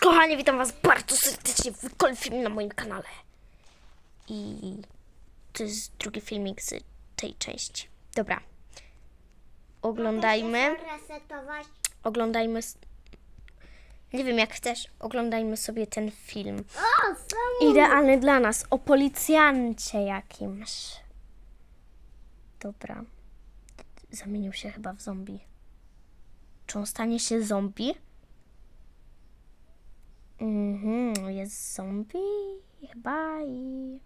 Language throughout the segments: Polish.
kochani, witam was bardzo serdecznie w kolejnym filmie na moim kanale. I to jest drugi filmik z tej części. Dobra. Oglądajmy, oglądajmy. Nie wiem jak chcesz, oglądajmy sobie ten film. Idealny dla nas, o policjancie jakimś. Dobra. Zamienił się chyba w zombie. Czy on stanie się zombie? Mhm, jest zombie chyba i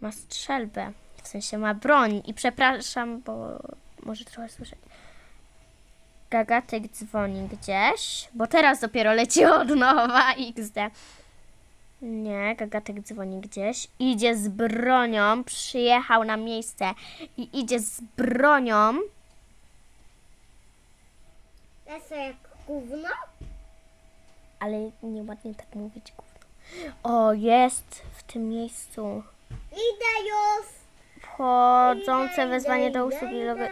ma strzelbę. W sensie ma broń. I przepraszam, bo może trochę słyszeć. Gagatek dzwoni gdzieś, bo teraz dopiero leci od nowa XD. Nie, Gagatek dzwoni gdzieś. Idzie z bronią, przyjechał na miejsce i idzie z bronią. Jak gówno. Ale nieładnie tak mówić gówno. O, jest w tym miejscu. Idę już. Wchodzące wezwanie do usługi logo...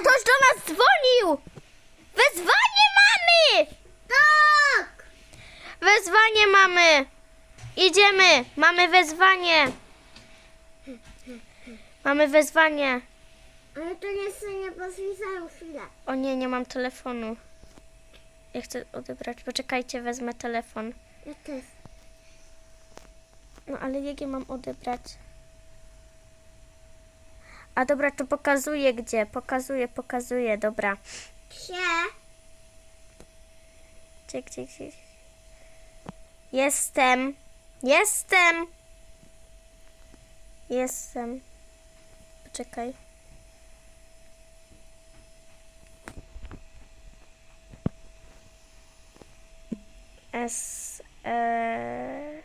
Ktoś do nas dzwonił! Wezwanie mamy! Tak. Wezwanie mamy! Idziemy! Mamy wezwanie! Mamy wezwanie! Ale to nie są nie posłyszałem chwilę. O nie, nie mam telefonu. Ja chcę odebrać. Poczekajcie, wezmę telefon. Ja też. No ale jak je mam odebrać? A dobra, to pokazuję gdzie. Pokazuję, pokazuję, dobra. Się. Gdzie, gdzie, gdzie? Jestem. Jestem. Jestem. Poczekaj. E...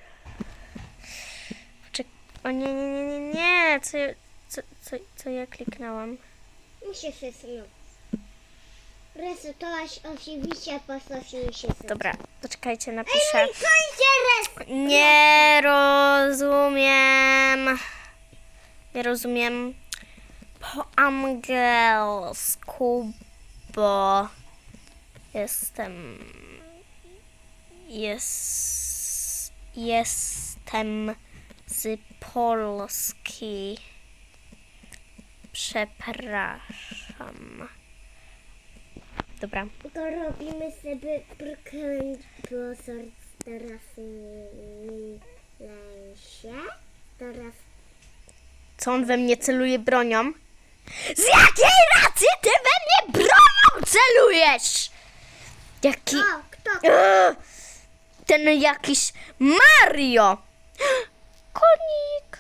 O nie, nie, nie, nie, nie. Co, ja- co, co, co ja kliknęłam? Muszę się znowu. Resetować oczywiście postawił się. Dobra, poczekajcie, napiszę. kończę. Nie rozumiem. Nie rozumiem po angielsku, bo jestem. Jest, jestem z Polski. Przepraszam. Dobra. To robimy sobie profesor teraz się. Teraz Co on we mnie celuje bronią? Z jakiej racji ty we mnie bronią celujesz? Jaki... o, kto? Ten jakiś Mario! Konik!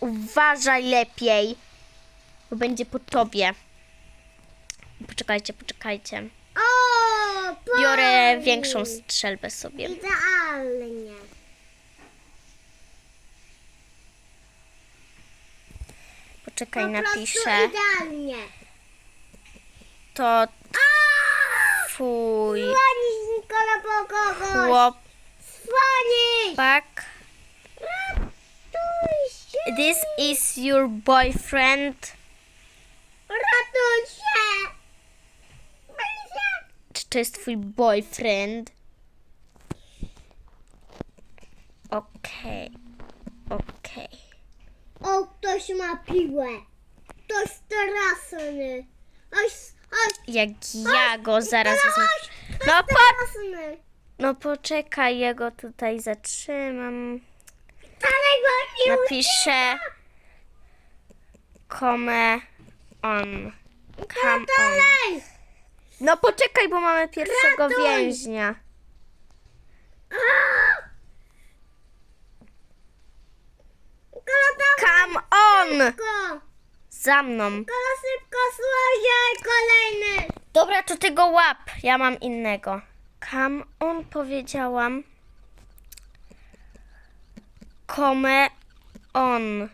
Uważaj lepiej, bo będzie po tobie. Poczekajcie, poczekajcie. Biorę większą strzelbę sobie. Idealnie. Poczekaj, napiszę. idealnie. To twój Dzwonić Nikola po kogoś. chłopak. Ratuj się. This is your boyfriend. Ratuj się. Czy to jest twój boyfriend? Okej. Okej. O, ktoś ma piłę. Ktoś strasny. Oś, oś, Jak ja go zaraz wezmę. No, po, no poczekaj, ja go tutaj zatrzymam. Dalej go nie Napiszę come on. Come on. No poczekaj, bo mamy pierwszego Ratuj. więźnia. Come on! go. Za mną. Słodziaj kolejny. Dobra, to ty go łap. Ja mam innego. Come on powiedziałam. Come on.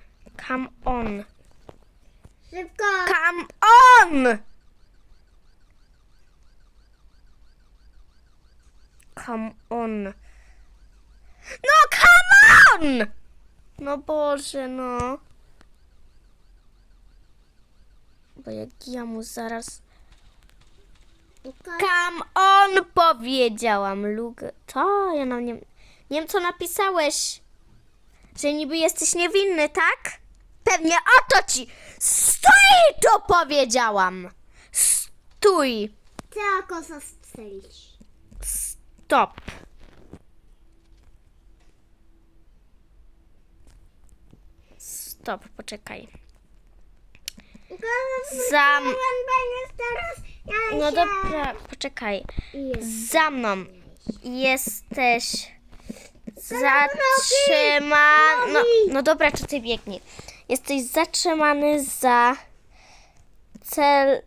Come on. Szybko. Come on! Come on. No come on! No Boże, no. Bo jak ja mu zaraz Come on, powiedziałam. Lug... Co? Ja nam nie... Nie wiem, co napisałeś. Że niby jesteś niewinny, tak? Pewnie o to ci. Stój, to powiedziałam. Stój. Tylko zastrzelić. Stop. Stop, poczekaj. Ja No się- dobra, poczekaj. Za mną jesteś zatrzymany. No, no dobra, czy ty biegnij. Jesteś zatrzymany za cel,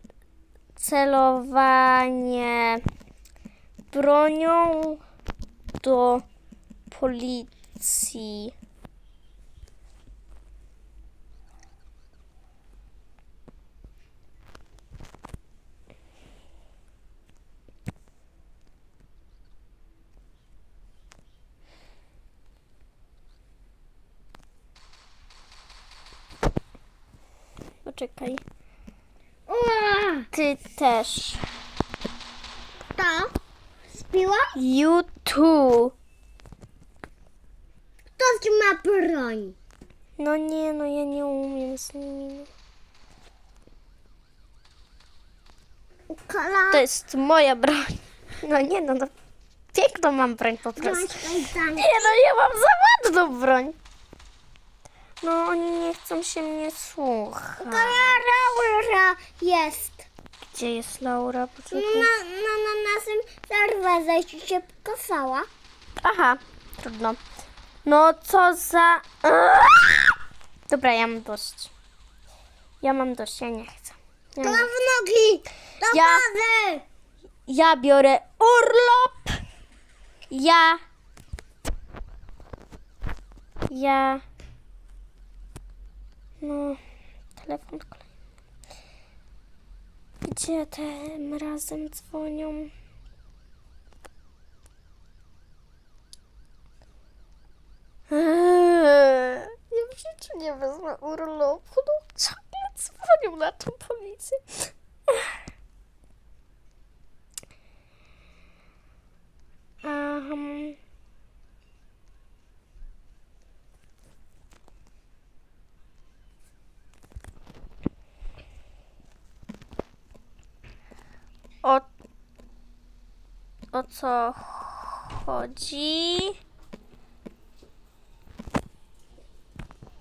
celowanie bronią do policji. Poczekaj. Ua! Ty też. To? Spiła? YouTube. Kto ci ma broń? No nie, no ja nie umiem z nimi. Kola. To jest moja broń. No nie, no, no piękną mam broń po prostu. Nie, no ja mam za ładną broń. No oni nie chcą się mnie słuchać. Laura jest. Gdzie jest Laura? Poczekaj. Na, na, na naszym serwerze się pokazała. Aha, trudno. No co za... Dobra, ja mam dość. Ja mam dość, ja nie chcę. Ja, nie. w nogi. Do Ja- bazy. ja biorę urlop. Ja... Ja... No, telefon kolejny. Gdzie tym razem dzwonią? Eee, Ja w życiu nie wezmę urlopu. No, ciągle dzwonią na tą policję. Um. O, o co chodzi?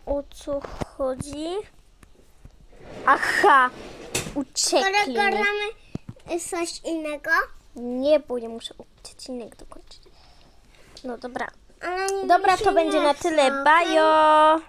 O co chodzi? Aha, uciekli. Gramy coś innego. Nie, bo ja muszę odcinek dokończyć. No dobra. Dobra, to będzie na tyle. Bajo!